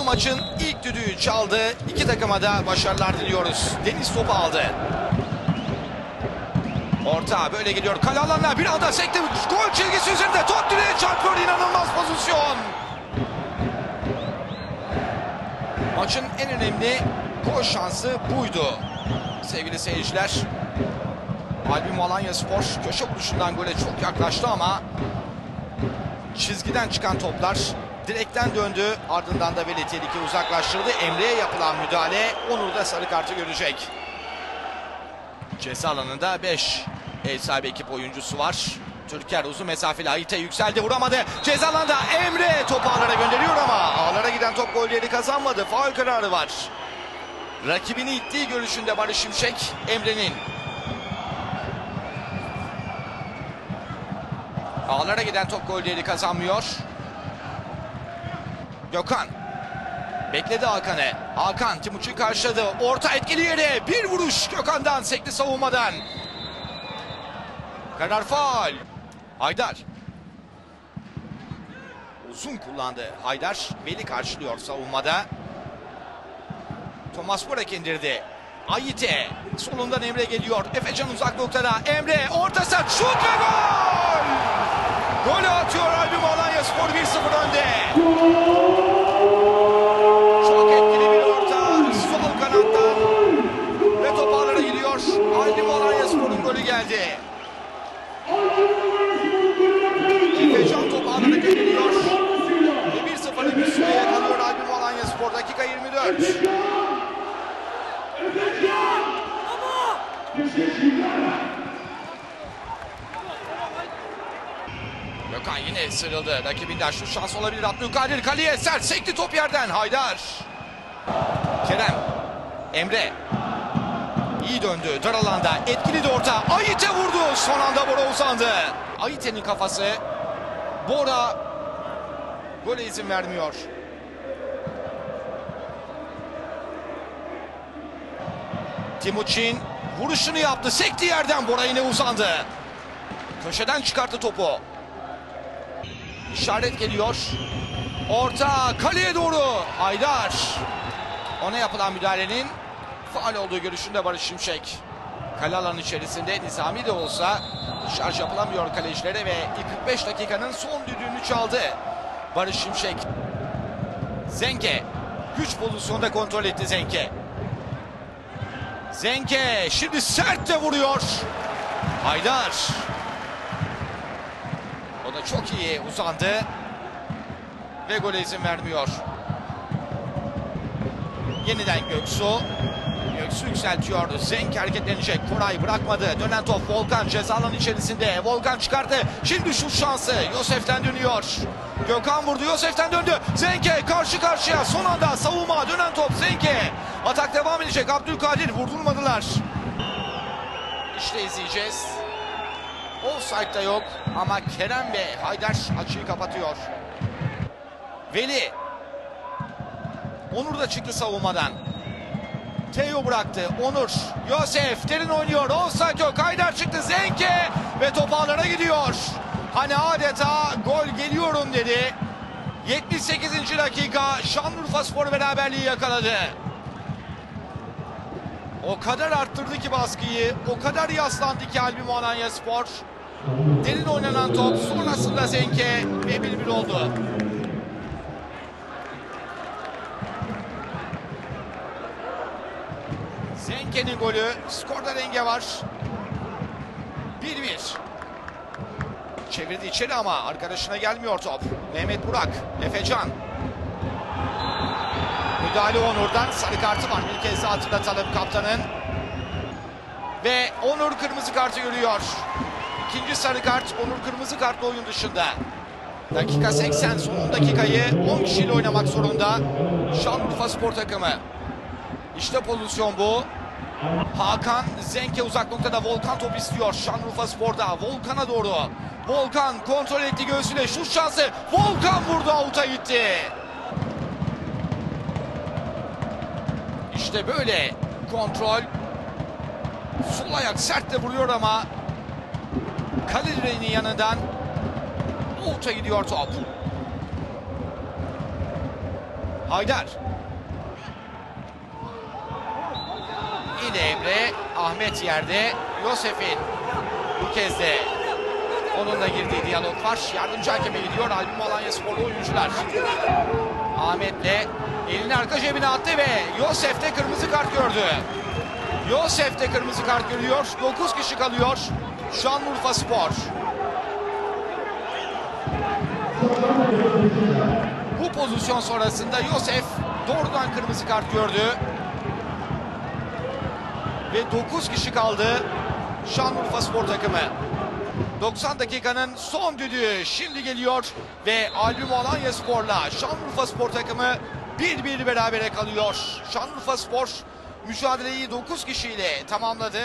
Zorlu maçın ilk düdüğü çaldı. İki takıma da başarılar diliyoruz. Deniz topu aldı. Orta böyle geliyor. Kale alanına bir anda sekti. Gol çizgisi üzerinde top direğe çarpıyor. İnanılmaz pozisyon. Maçın en önemli gol şansı buydu. Sevgili seyirciler. Albüm Alanya Spor köşe vuruşundan gole çok yaklaştı ama çizgiden çıkan toplar direkten döndü. Ardından da Veli tehlike uzaklaştırdı. Emre'ye yapılan müdahale Onur da sarı kartı görecek. Ceza alanında 5 ev sahibi ekip oyuncusu var. Türker uzun mesafeli Ayite yükseldi vuramadı. Ceza alanında Emre topu ağlara gönderiyor ama ağlara giden top golleri kazanmadı. Faul kararı var. Rakibini ittiği görüşünde Barış Şimşek Emre'nin. Ağlara giden top golleri kazanmıyor. Gökhan. Bekledi Hakan'ı. Hakan Timuçin karşıladı. Orta etkili yere. Bir vuruş Gökhan'dan sekli savunmadan. Karar faal. Haydar. Uzun kullandı Haydar. Veli karşılıyor savunmada. Thomas Burak indirdi. Ayite. Solundan Emre geliyor. Efecan uzak noktada. Emre orta sert şut ve gol! Golü atıyor Albüm Alanya Spor 1-0 önde. Efecan top gönderiyor. Ve 1-0'lık bir süre yakalıyor Albüm Alanya Spor. Dakika 24. Gökhan yine sıyrıldı. Rakibinden şu şans olabilir. Abdülkadir kaleye sert sekti top yerden. Haydar. Kerem. Emre. İyi döndü. Dar alanda. Etkili de orta. Ayite vurdu. Son anda Bora uzandı. Ayite'nin kafası. Bora gole izin vermiyor. Timuçin vuruşunu yaptı. Sekti yerden Bora yine uzandı. Köşeden çıkarttı topu. İşaret geliyor. Orta kaleye doğru. Haydar. Ona yapılan müdahalenin faal olduğu görüşünde Barış Şimşek. Kale alanı içerisinde Nizami de olsa şarj yapılamıyor kalecilere ve ilk 45 dakikanın son düdüğünü çaldı. Barış Şimşek. Zenke. Güç pozisyonda kontrol etti Zenke. Zenke şimdi sert de vuruyor. Haydar. O da çok iyi uzandı. Ve gole izin vermiyor. Yeniden Göksu. Göksu yükseltiyor. Zenk hareketlenecek. Koray bırakmadı. Dönen top Volkan ceza içerisinde. Volkan çıkarttı. Şimdi şut şansı. Yosef'ten dönüyor. Gökhan vurdu. Yosef'ten döndü. Zenke karşı karşıya. Son anda savunma. Dönen top Zenke. Atak devam edecek. Abdülkadir vurdurmadılar. İşte izleyeceğiz. Offside'da yok ama Kerem ve Haydar açıyı kapatıyor. Veli. Onur da çıktı savunmadan. Teo bıraktı. Onur. Yosef derin oynuyor. Offside yok. Haydar çıktı. Zenke ve top ağlara gidiyor. Hani adeta gol geliyorum dedi. 78. dakika Şanlıurfa Spor beraberliği yakaladı. O kadar arttırdı ki baskıyı. O kadar yaslandı ki Albüm Alanya Spor. Derin oynanan top sonrasında Zenke ve 1-1 oldu. Zenke'nin golü. Skorda denge var. 1-1. Çevirdi içeri ama arkadaşına gelmiyor top. Mehmet Burak. Efecan. Müdahale Onur'dan sarı kartı var. Bir kez daha hatırlatalım kaptanın. Ve Onur kırmızı kartı görüyor. İkinci sarı kart Onur kırmızı kartla oyun dışında. Dakika 80 son 10 dakikayı 10 kişiyle oynamak zorunda. Şanlıurfa Spor takımı. İşte pozisyon bu. Hakan Zenke uzak noktada Volkan top istiyor. Şanlıurfa Spor'da Volkan'a doğru. Volkan kontrol etti göğsüne şut şansı. Volkan vurdu avuta gitti. İşte böyle kontrol. Sol ayak sert de vuruyor ama kale direğinin yanından avuta gidiyor top. Haydar. Yine Emre. Ahmet yerde. Yosef'in bu kez de onunla girdiği diyalog var. Yardımcı hakeme gidiyor. Albüm Alanya Sporlu oyuncular. Ahmet'le elini arka cebine attı ve Yosef de kırmızı kart gördü. Yosef de kırmızı kart görüyor. 9 kişi kalıyor. Şanlıurfa Spor. Bu pozisyon sonrasında Yosef doğrudan kırmızı kart gördü. Ve 9 kişi kaldı Şanlıurfa Spor takımı. 90 dakikanın son düdüğü şimdi geliyor ve Albüm Alanya Spor'la Şanlıurfa Spor takımı 1-1 berabere kalıyor. Şanlıurfa Spor mücadeleyi 9 kişiyle tamamladı.